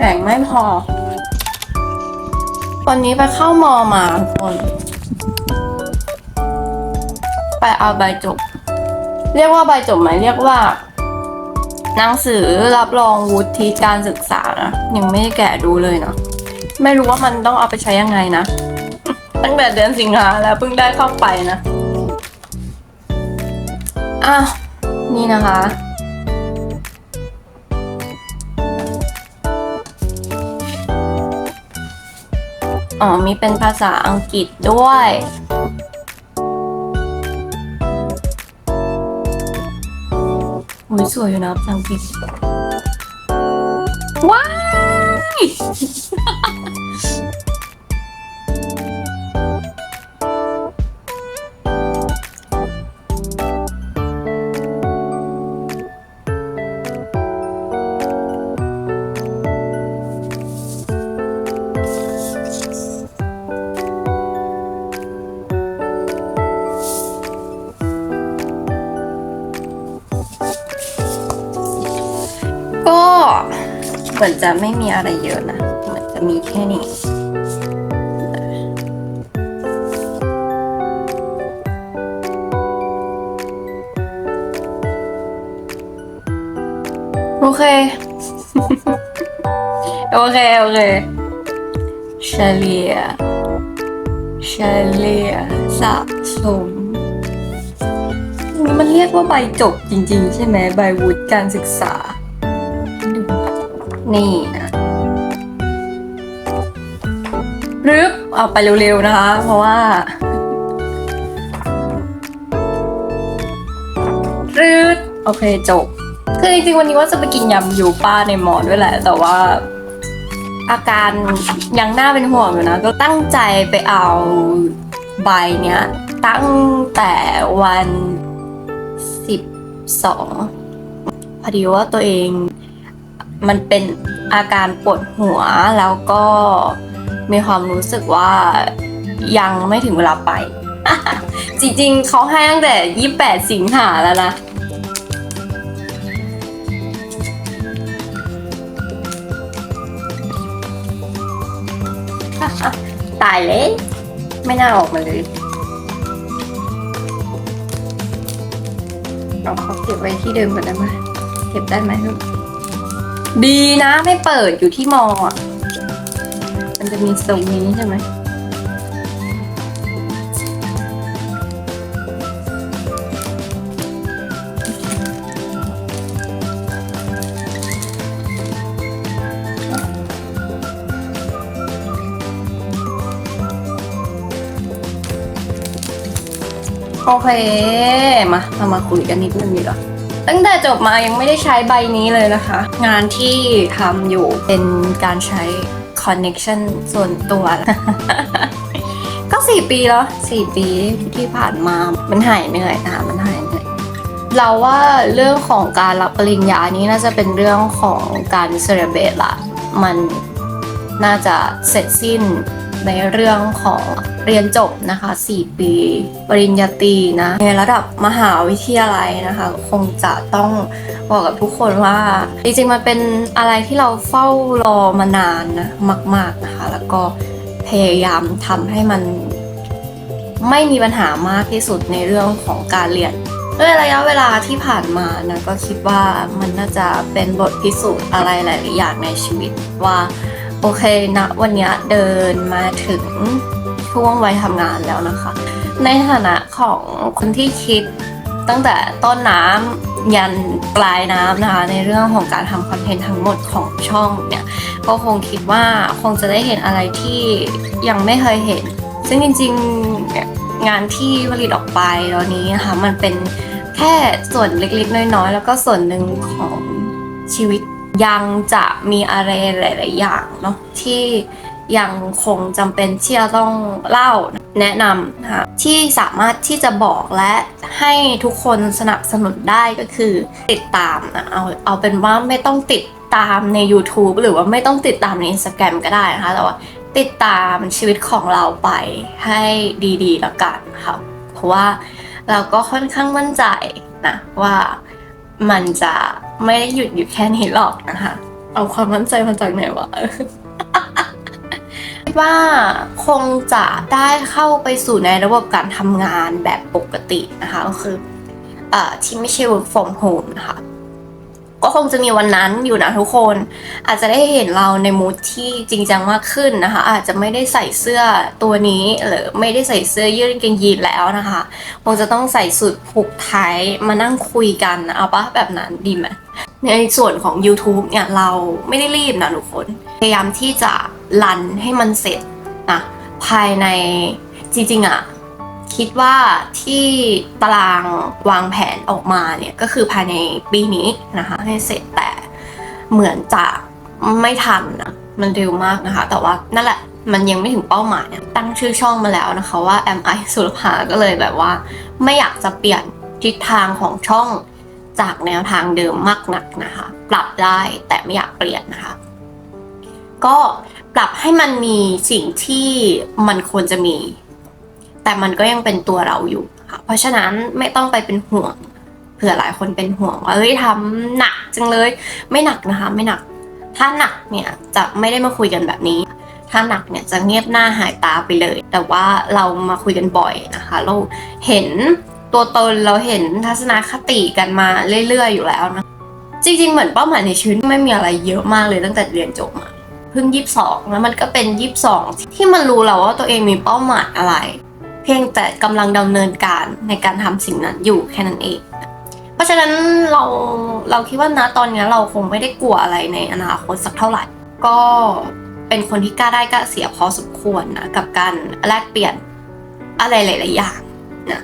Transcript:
แข่งไม่พอ วันนี้ไปเข้ามอมาทุกคน ไปเอาใบจบ เรียกว่าใบจบไหมเรียกว่า หนังสือรับรองวุฒิการศึกษานะยังไม่ได้แกะดูเลยเนาะไม่รู้ว่ามันต้องเอาไปใช้ยังไงนะ ตั้งแต่เดือนสิงหาแล้วเพิ่งได้เข้าไปนะ อ้าว นี่นะคะ อ๋อมีเป็นภาษาอังกฤษด้วย โอ้ยสวยอยู่นะภาษาอังกฤษ ว้าย เหมือนจะไม่มีอะไรเยอะนะ เหมือนจะมีแค่นี้โอเค โอเค โอเคเฉลี่ยเฉลี่ยสะสม มันเรียกว่าใบจบจริง ๆ ใช่ไหมใบวุฒิการศึกษา นี่นะรึบเอาไปเร็วๆนะคะ เพราะว่ารึดโอเคจบ คือจริงๆวันนี้ว่าจะไปกินยำยูป้าในมอด้วยแหละ แต่ว่าอาการยังน่าเป็นห่วงอยู่นะ ก็ตั้งใจไปเอาใบเนี้ย ตั้งแต่วันสิบสองพอดีว่าตัวเอง มันเป็นอาการปวดหัวแล้วก็มีความรู้สึกว่ายังไม่ถึงเวลาไป จริงๆเขาให้ตั้งแต่ 28 สิงหาแล้วนะ ตายเลย ไม่น่าออกมาเลยเราเขาเก็บไว้ที่เดิมก่อนได้ไหมเก็บได้ไหมลูก ดีนะไม่เปิดอยู่ที่มออะมันจะมีตรงนี้ใช่ไหมโอเค มาเรามาคุยกันนิดนึงดีกว่า ตั้งแต่จบมายังไม่ได้ใช้ใบนี้เลยนะคะ งานที่ทำอยู่เป็นการใช้ connection ส่วนตัว ก็ 4 ปีแล้ว 4 ปีที่ผ่านมามันหายเหนื่อยนะคะมันหายเหนื่อยเราว่าเรื่องของการรับปริญญานี้น่าจะเป็นเรื่องของการเซเลบตละมันน่าจะเสร็จสิ้น ในเรื่องของเรียนจบนะคะ 4 ปี ปริญญาตรีนะในระดับมหาวิทยาลัยนะคะ คงจะต้องบอกกับทุกคนว่า จริงๆมันเป็นอะไรที่เราเฝ้ารอมานานนะมาก ๆนะคะ แล้วก็พยายามทำให้มันไม่มีปัญหามากที่สุดในเรื่องของการเรียนด้วยระยะเวลาที่ผ่านมานะก็คิดว่ามันน่าจะเป็นบทพิสูจน์อะไรหลาย ๆ อย่างในชีวิตว่า โอเคนะวันนี้เดินมาถึงช่วงวัยทำงานแล้วนะคะ ในฐานะของคนที่คิดตั้งแต่ต้นน้ำยันปลายน้ำนะคะในเรื่องของการทำคอนเทนต์ทั้งหมดของช่องเนี่ยก็คงคิดว่าคงจะได้เห็นอะไรที่ยังไม่เคยเห็น ซึ่งจริงๆงานที่ผลิตออกไปตอนนี้นะคะมันเป็นแค่ส่วนเล็กๆ น้อยๆ แล้วก็ส่วนหนึ่งของชีวิต ยังจะมีอะไรหลาย ๆ อย่างเนาะที่ยังคงจำเป็นที่จะต้องเล่าแนะนำนะคะที่สามารถที่จะบอกและให้ทุกคนสนับสนุนได้ก็คือติดตามนะเอาเอาเป็นว่าไม่ต้องติดตามใน YouTube หรือว่าไม่ต้องติดตามใน Instagram ก็ได้นะคะ แต่ว่าติดตามชีวิตของเราไปให้ดีๆแล้วกันค่ะเพราะว่าเราก็ค่อนข้างมั่นใจนะว่า มันจะไม่ได้หยุดอยู่แค่นี้หรอกนะคะ เอาความมั่นใจมาจากไหนวะคิดว่าคงจะได้เข้าไปสู่ในระบบการทำงานแบบปกตินะคะก็คืออที่ไม่ใช่ work from home นะคะ ก็คงจะมีวันนั้นอยู่นะทุกคน อาจจะได้เห็นเราในมูดที่จริงจังมากขึ้นนะคะ อาจจะไม่ได้ใส่เสื้อตัวนี้หรือไม่ได้ใส่เสื้อยืดกางเกงยีนแล้วนะคะคงจะต้องใส่สุดผูกไทยมานั่งคุยกันนะเอาปะแบบนั้นดีไหมในส่วนของ YouTube เนี่ยเราไม่ได้รีบนะทุกคน พยายามที่จะรันให้มันเสร็จนะภายในจริงๆอะ คิดว่าที่ตารางวางแผนออกมาเนี่ยก็คือภายในปีนี้นะคะให้เสร็จแต่เหมือนจะไม่ทันนะมันเร็วมากนะคะ แต่ว่านั่นแหละมันยังไม่ถึงเป้าหมายเนี่ยตั้งชื่อช่องมาแล้วนะคะว่า MI สุรภาก็เลยแบบว่า ไม่อยากจะเปลี่ยนทิศทางของช่องจากแนวทางเดิมมากนักนะคะ ปรับได้แต่ไม่อยากเปลี่ยนนะคะ ก็ปรับให้มันมีสิ่งที่มันควรจะมี แต่มันก็ยังเป็นตัวเราอยู่ค่ะเพราะฉะนั้นไม่ต้องไปเป็นห่วงเผื่อหลายคนเป็นห่วงว่าเฮ้ยทำหนักจังเลย ไม่หนักนะคะ ไม่หนัก ถ้าหนักเนี่ยจะไม่ได้มาคุยกันแบบนี้ ถ้าหนักเนี่ยจะเงียบหน้าหายตาไปเลย แต่ว่าเรามาคุยกันบ่อยนะคะ เราเห็นตัวตนเราเห็นทัศนคติกันมาเรื่อยๆอยู่แล้วนะจริงๆเหมือนเป้าหมายในชีวิตไม่มีอะไรเยอะมากเลยตั้งแต่เรียนจบมาเพิ่งยี่สิบสองแล้วมันก็เป็นยี่สิบสองที่มันรู้แล้วว่าตัวเองมีเป้าหมายอะไร พียงแต่กำลังดำเนินการในการทำสิ่งนั้นอยู่แค่นั้นเอง เพราะฉะนั้นเราเราคิดว่านะตอนนี้เราคงไม่ได้กลัวอะไรในอนาคตสักเท่าไหร่ ก็เป็นคนที่กล้าได้กล้าเสียพอสมควรนะกับการแลกเปลี่ยนอะไรหลาย ๆ อย่างนะ